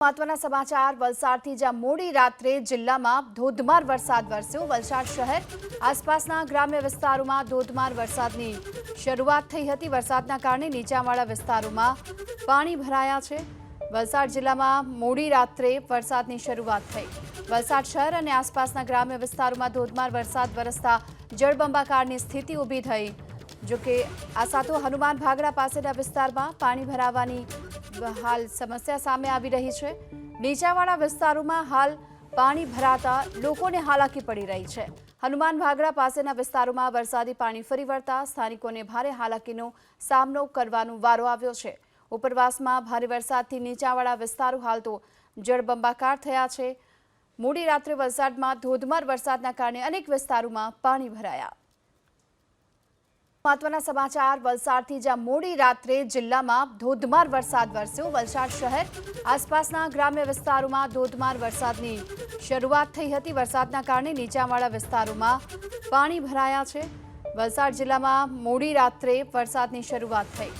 મહત્વના સમાચાર. વલસાડથી જ્યાં મોડી રાત્રે જિલ્લામાં ધોધમાર વરસાદ વરસ્યો. વલસાડ શહેર આસપાસના ગ્રામ્ય વિસ્તારોમાં ધોધમાર વરસાદની શરૂઆત થઈ હતી. વરસાદના કારણે નીચાણવાળા વિસ્તારોમાં પાણી ભરાયા છે. વલસાડ જિલ્લામાં મોડી રાત્રે વરસાદની શરૂઆત થઈ. વલસાડ શહેર અને આસપાસના ગ્રામ્ય વિસ્તારોમાં ધોધમાર વરસાદ વરસતા જળબંબાકારની સ્થિતિ ઊભી થઈ. જોકે આ સાતો હનુમાન ભાગરા પાસેના વિસ્તારમાં પાણી ભરાવાની હાલ સમસ્યા સામે આવી રહી છે. નીચાવાળા વિસ્તારોમાં હાલ પાણી ભરાતા લોકોને હાલાકી પડી રહી છે. હનુમાન ભાગરા પાસેના વિસ્તારોમાં વરસાદી પાણી ફરી વળતા સ્થાનિકોને ભારે હાલાકીનો સામનો કરવાનો વારો આવ્યો છે. ઉપરવાસમાં ભારે વરસાદથી નીચાવાળા વિસ્તારો હાલ તો જળબંબાકાર થયા છે. મોડી રાત્રે વલસાડમાં ધોધમાર વરસાદના કારણે અનેક વિસ્તારોમાં પાણી ભરાયા. મહત્વના સમાચાર. વલસાડથી જ્યાં મોડી રાત્રે જિલ્લામાં ધોધમાર વરસાદ વરસ્યો. વલસાડ શહેર આસપાસના ગ્રામ્ય વિસ્તારોમાં ધોધમાર વરસાદની શરૂઆત થઈ હતી. વરસાદના કારણે નીચાણવાળા વિસ્તારોમાં પાણી ભરાયા છે. વલસાડ જિલ્લામાં મોડી રાત્રે વરસાદની શરૂઆત થઈ.